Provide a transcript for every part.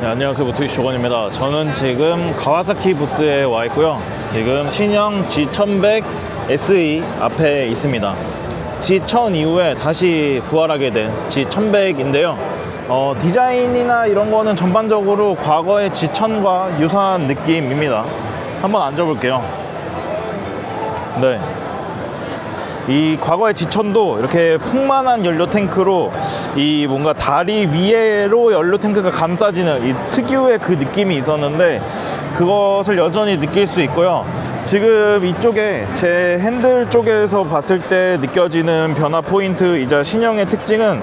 네, 안녕하세요. 모토이시 조건입니다. 저는 지금 가와사키 부스에 와 있고요. 지금 신형 G1100 SE 앞에 있습니다. G1000 이후에 다시 부활하게 된 G1100인데요. 어, 디자인이나 이런 거는 전반적으로 과거의 G1000과 유사한 느낌입니다. 한번 앉아볼게요. 네. 이 과거의 지천도 이렇게 풍만한 연료 탱크로 이 뭔가 다리 위에로 연료 탱크가 감싸지는 이 특유의 그 느낌이 있었는데 그것을 여전히 느낄 수 있고요. 지금 이쪽에 제 핸들 쪽에서 봤을 때 느껴지는 변화 포인트이자 신형의 특징은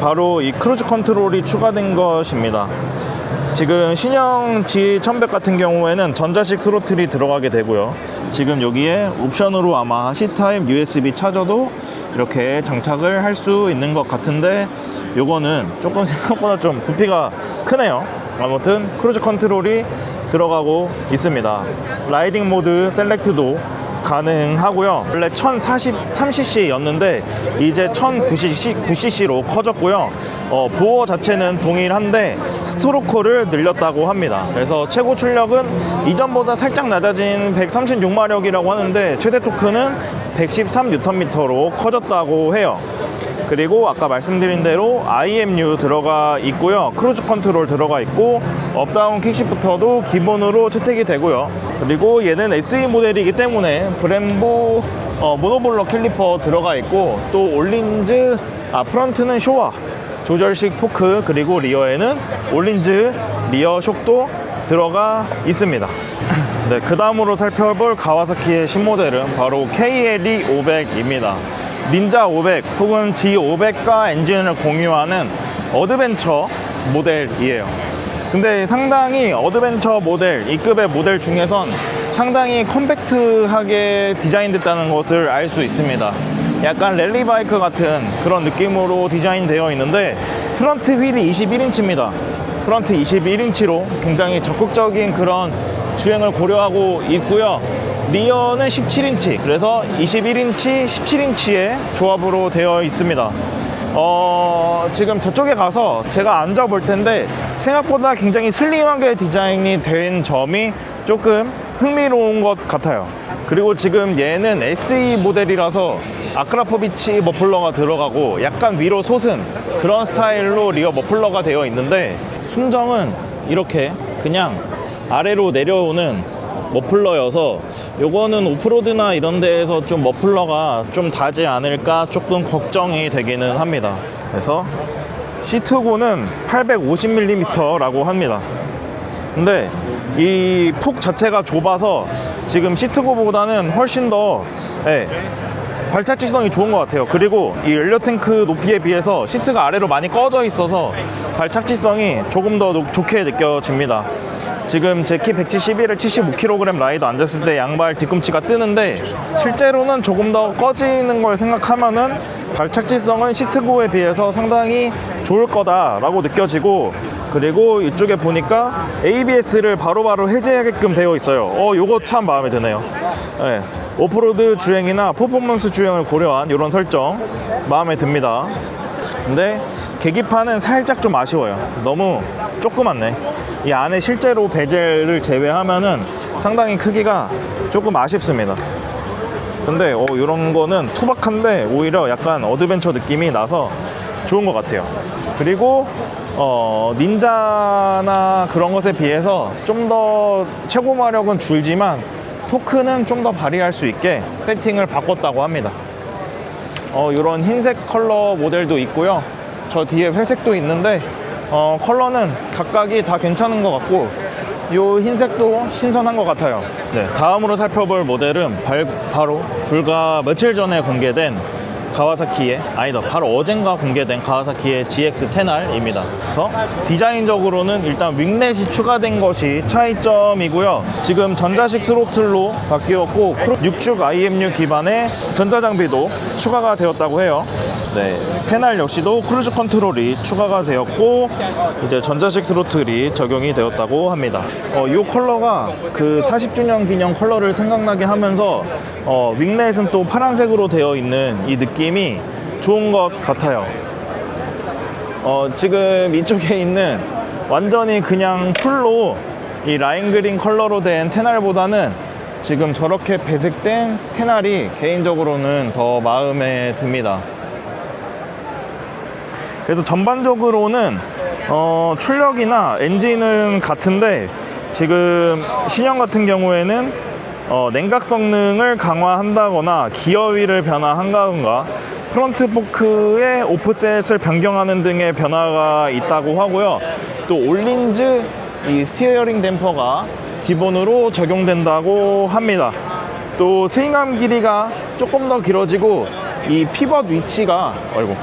바로 이 크루즈 컨트롤이 추가된 것입니다. 지금 신형 G1100 같은 경우에는 전자식 스로틀이 들어가게 되고요. 지금 여기에 옵션으로 아마 C타입 USB 차저도 이렇게 장착을 할 수 있는 것 같은데 요거는 조금 생각보다 좀 부피가 크네요. 아무튼 크루즈 컨트롤이 들어가고 있습니다. 라이딩 모드 셀렉트도 가능하고요. 원래 1043cc였는데 이제 1009cc, 로 커졌고요. 어, 보어 자체는 동일한데 스트로크를 늘렸다고 합니다. 그래서 최고 출력은 이전보다 살짝 낮아진 136마력이라고 하는데 최대 토크는 113Nm로 커졌다고 해요. 그리고 아까 말씀드린 대로 IMU 들어가 있고요. 크루즈 컨트롤 들어가 있고 업다운 킥시프터도 기본으로 채택이 되고요. 그리고 얘는 SE 모델이기 때문에 브em보 어, 모노블럭 캘리퍼 들어가 있고 또 올린즈 아 프런트는 쇼와 조절식 포크 그리고 리어에는 올린즈 리어 숍도 들어가 있습니다. 네, 그 다음으로 살펴볼 가와사키의 신모델은 바로 KLE 500입니다. 닌자 500 혹은 G500과 엔진을 공유하는 어드벤처 모델이에요. 근데 상당히 어드벤처 모델, 이 급의 모델 중에선 상당히 컴팩트하게 디자인됐다는 것을 알 수 있습니다. 약간 랠리 바이크 같은 그런 느낌으로 디자인되어 있는데 프런트 휠이 21인치입니다. 프런트 21인치로 굉장히 적극적인 그런 주행을 고려하고 있고요. 리어는 17인치, 그래서 21인치, 17인치의 조합으로 되어 있습니다. 어, 지금 저쪽에 가서 제가 앉아 볼 텐데 생각보다 굉장히 슬림하게 디자인이 된 점이 조금 흥미로운 것 같아요. 그리고 지금 얘는 SE 모델이라서 아크라포비치 머플러가 들어가고 약간 위로 솟은 그런 스타일로 리어 머플러가 되어 있는데 순정은 이렇게 그냥 아래로 내려오는 머플러여서 요거는 오프로드나 이런 데에서 좀 머플러가 좀 닿지 않을까 조금 걱정이 되기는 합니다. 그래서 시트고는 850mm라고 합니다. 근데 이 폭 자체가 좁아서 지금 시트고보다는 훨씬 더 예, 발차지성이 좋은 것 같아요. 그리고 이 연료 탱크 높이에 비해서 시트가 아래로 많이 꺼져 있어서 발착지성이 조금 더 노- 좋게 느껴집니다. 지금 제 키 171을 75kg 라이더 앉았을 때 양발 뒤꿈치가 뜨는데 실제로는 조금 더 꺼지는 걸 생각하면은 발착지성은 시트고에 비해서 상당히 좋을 거다라고 느껴지고 그리고 이쪽에 보니까 ABS를 바로바로 해제하게끔 되어 있어요. 어, 요거 참 마음에 드네요. 네. 오프로드 주행이나 퍼포먼스 주행을 고려한 이런 설정 마음에 듭니다. 근데 계기판은 살짝 좀 아쉬워요. 너무 조그맣네. 이 안에 실제로 베젤을 제외하면은 상당히 크기가 조금 아쉽습니다. 근데 어, 이런 거는 투박한데 오히려 약간 어드벤처 느낌이 나서 좋은 것 같아요. 그리고 어, 닌자나 그런 것에 비해서 좀 더 최고 마력은 줄지만 토크는 좀 더 발휘할 수 있게 세팅을 바꿨다고 합니다. 어, 이런 흰색 컬러 모델도 있고요. 저 뒤에 회색도 있는데 어, 컬러는 각각이 다 괜찮은 것 같고 이 흰색도 신선한 것 같아요. 네, 다음으로 살펴볼 모델은 발- 바로 불과 며칠 전에 공개된 가와사키의 아니다 바로 어젠가 공개된 가와사키의 GX10R입니다. 그래서 디자인적으로는 일단 윙렛이 추가된 것이 차이점이고요. 지금 전자식 스로틀로 바뀌었고 6축 IMU 기반의 전자장비도 추가가 되었다고 해요. 네, 페날 역시도 크루즈 컨트롤이 추가가 되었고 이제 전자식 스로틀이 적용이 되었다고 합니다. 어, 이 컬러가 그 40주년 기념 컬러를 생각나게 하면서 어, 윙렛은 또 파란색으로 되어 있는 이 느낌이 좋은 것 같아요. 어, 지금 이쪽에 있는 완전히 그냥 풀로 이 라인 그린 컬러로 된 테날보다는 지금 저렇게 배색된 테날이 개인적으로는 더 마음에 듭니다. 그래서 전반적으로는 어, 출력이나 엔진은 같은데 지금 신형 같은 경우에는 어, 냉각 성능을 강화한다거나 기어위를 변화한다던가 프론트 포크의 오프셋을 변경하는 등의 변화가 있다고 하고요. 또 올린즈 이 스티어링 댐퍼가 기본으로 적용된다고 합니다. 또 스윙암 길이가 조금 더 길어지고 이 피벗 위치가 아이고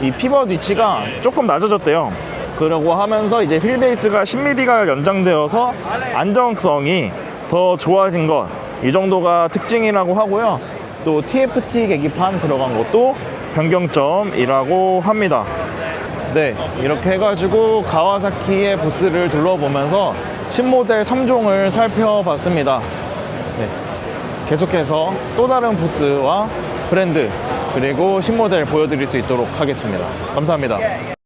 이 피벗 위치가 조금 낮아졌대요. 그러고 하면서 이제 휠베이스가 10mm가 연장되어서 안정성이 더 좋아진 것. 이 정도가 특징이라고 하고요. 또 TFT 계기판 들어간 것도 변경점이라고 합니다. 네, 이렇게 해가지고 가와사키의 부스를 둘러보면서 신모델 3종을 살펴봤습니다. 네, 계속해서 또 다른 부스와 브랜드 그리고 신모델 보여드릴 수 있도록 하겠습니다. 감사합니다.